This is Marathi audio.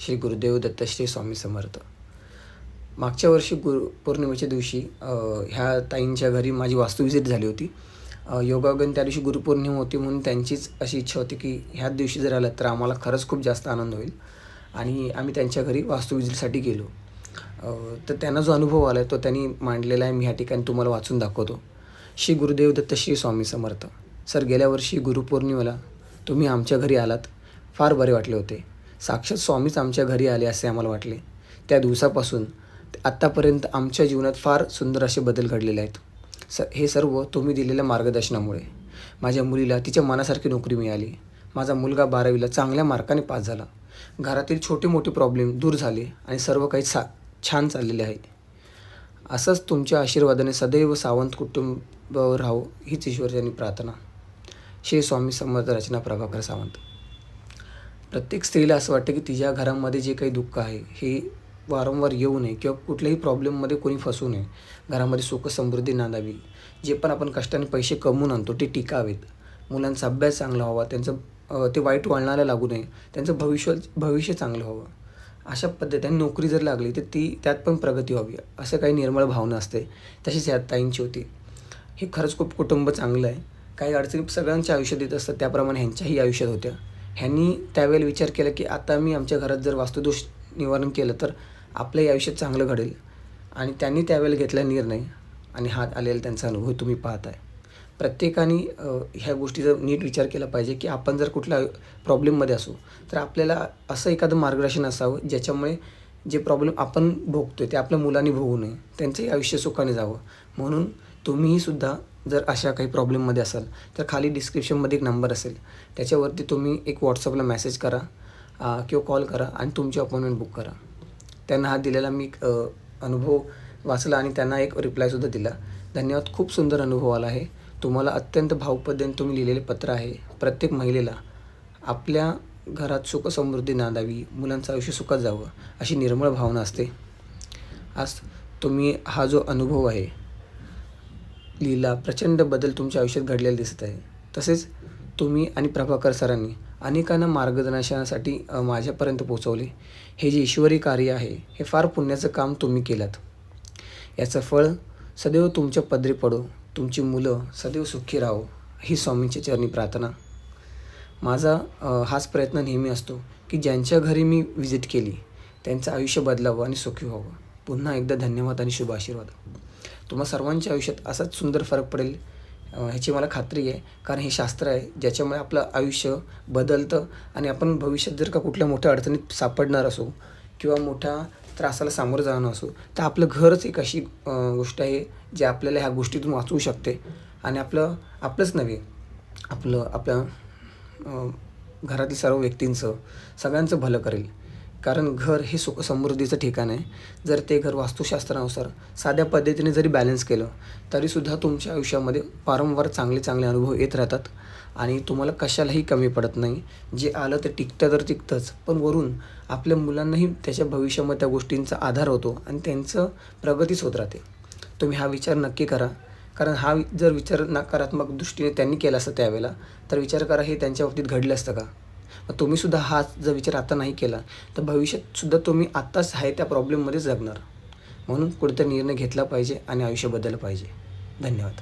श्री गुरुदेव दत्त श्री स्वामी समर्थ. मागच्या वर्षी गुरु पौर्णिमेच्या दिवशी ह्या ताईंच्या घरी माझी वास्तुविजिट झाली होती. योगागन त्या दिवशी गुरुपौर्णिमा होती म्हणून त्यांचीच अशी इच्छा होती की ह्याच दिवशी जर आलं तर आम्हाला खरंच खूप जास्त आनंद होईल. आणि आम्ही त्यांच्या घरी वास्तुविजिटसाठी गेलो. तर त्यांना जो अनुभव आला आहे तो त्यांनी मांडलेला आहे. मी ह्या ठिकाणी तुम्हाला वाचून दाखवतो. श्री गुरुदेव दत्त श्री स्वामी समर्थ. सर गेल्या वर्षी गुरुपौर्णिमेला तुम्ही आमच्या घरी आलात. फार बरे वाटले होते. साक्षात स्वामीच आमच्या घरी आले असे आम्हाला वाटले. त्या दिवसापासून आत्तापर्यंत आमच्या जीवनात फार सुंदर असे बदल घडलेले आहेत. स हे सर्व तुम्ही दिलेल्या मार्गदर्शनामुळे. माझ्या मुलीला तिच्या मनासारखी नोकरी मिळाली. माझा मुलगा बारावीला चांगल्या मार्काने पास झाला. घरातील छोटे मोठे प्रॉब्लेम दूर झाले आणि सर्व काही सा छान चाललेले आहे. असंच तुमच्या आशीर्वादाने सदैव सावंत कुटुंबावर राहो हीच ईश्वरच्यानी प्रार्थना. श्री स्वामी समर्थ रचना प्रभाकर सावंत. प्रत्येक स्त्रीला असं वाटतं की तिच्या घरामध्ये जे काही दुःख आहे हे वारंवार येऊ नये किंवा कुठल्याही प्रॉब्लेममध्ये कोणी फसू नये. घरामध्ये सुख समृद्धी नांदावी. जे पण आपण कष्टाने पैसे कमवून आणतो ते टिकावेत. मुलांचा अभ्यास चांगला व्हावा त्यांचं ते वाईट वळणाला लागू नये. त्यांचं भविष्य भविष्य चांगलं व्हावं. अशा पद्धतीने नोकरी जर लागली तर ती त्यात पण प्रगती व्हावी. असं काही निर्मळ भावना असते. तशीच या ताईंची होती. हे खरंच खूप कुटुंब चांगलं आहे. काही अडचणी सगळ्यांच्या आयुष्यात येत असतात. त्याप्रमाणे ह्यांच्याही आयुष्यात होत्या. ह्यांनी त्यावेळेला विचार केला की आता मी आमच्या घरात जर वास्तुदोष निवारण केलं तर आपल्याही आयुष्यात चांगलं घडेल. आणि त्यांनी त्यावेळेला घेतला निर्णय आणि हात आलेला त्यांचा अनुभव तुम्ही पाहताय. प्रत्येकाने ह्या गोष्टीचा नीट विचार केला पाहिजे की आपण जर कुठल्या प्रॉब्लेममध्ये असू तर आपल्याला असं एखादं मार्गदर्शन असावं ज्याच्यामुळे जे प्रॉब्लेम आपण भोगतो आहे ते आपल्या मुलांनी भोगू नये. त्यांचंही आयुष्य सुखाने जावं. म्हणून तुम्हीही सुद्धा जर अशा काही प्रॉब्लेममध्ये असाल तर खाली डिस्क्रिप्शनमध्ये एक नंबर असेल. त्याच्यावरती तुम्ही एक व्हॉट्सअपला मेसेज करा किंवा कॉल करा आणि तुमची अपॉइंटमेंट बुक करा. त्यांना हा दिलेला मी अनुभव वाचला आणि त्यांना एक रिप्लायसुद्धा दिला. धन्यवाद खूप सुंदर अनुभव आला आहे. तुम्हाला अत्यंत भावपद्धतीने तुम्ही लिहिलेले पत्र आहे. प्रत्येक महिलेला आपल्या घरात सुखसमृद्धी नांदावी मुलांचं आयुष्य सुखात जावं अशी निर्मळ भावना असते. आज तुम्ही हा जो अनुभव आहे लिहिला प्रचंड बदल तुमच्या आयुष्यात घडलेला दिसत आहे. तसेच तुम्ही आणि प्रभाकर सरांनी अनेकांना मार्गदर्शनासाठी माझ्यापर्यंत पोचवले हे जे ईश्वरी कार्य आहे हे फार पुण्याचं काम तुम्ही केलात. याचं फळ सदैव तुमच्या पदरी पडो तुमची मुलं सदैव सुखी राहो ही स्वामींच्या चरणी प्रार्थना. माझा हाच प्रयत्न नेहमी असतो की ज्यांच्या घरी मी व्हिजिट केली त्यांचं आयुष्य बदलावं आणि सुखी व्हावं. पुन्हा एकदा धन्यवाद आणि शुभ आशीर्वाद. तुम्हा सर्वांच्या आयुष्यात असाच सुंदर फरक पडेल ह्याची मला खात्री आहे. कारण हे शास्त्र आहे ज्याच्यामुळे आपलं आयुष्य बदलतं आणि आपण भविष्यात जर का कुठल्या मोठ्या अडचणीत सापडणार असो किंवा मोठ्या त्रासाला सामोरं जाणं असो तर आपलं घरच एक अशी गोष्ट आहे जी आपल्याला ह्या गोष्टीतून वाचवू शकते. आणि आपलं आपलंच नव्हे आपलं आपल्या घरातील सर्व व्यक्तींचं सगळ्यांचं भलं करेल. कारण घर हे सुख समृद्धीचं ठिकाण आहे. जर ते घर वास्तुशास्त्रानुसार साध्या पद्धतीने जरी बॅलन्स केलं तरीसुद्धा तुमच्या आयुष्यामध्ये वारंवार चांगले चांगले अनुभव येत राहतात. आणि तुम्हाला कशालाही कमी पडत नाही. जे आलं ते टिकतं तर टिकतंच. पण वरून आपल्या मुलांनाही त्याच्या भविष्यामध्ये त्या गोष्टींचा आधार होतो आणि त्यांचं प्रगतीच होत राहते. तुम्ही हा विचार नक्की करा. कारण हा वि- जर विचार नकारात्मक दृष्टीने त्यांनी केला असतं त्यावेळेला तर विचार करा हे त्यांच्या बाबतीत घडलं असतं का? मग तुम्ही सुद्धा हा जर विचार आता नाही केला तर भविष्यात सुद्धा तुम्ही आत्ताच आहे त्या प्रॉब्लेममध्ये जगणार. म्हणून कुठेतरी निर्णय घेतला पाहिजे आणि आयुष्य बदललं पाहिजे. धन्यवाद.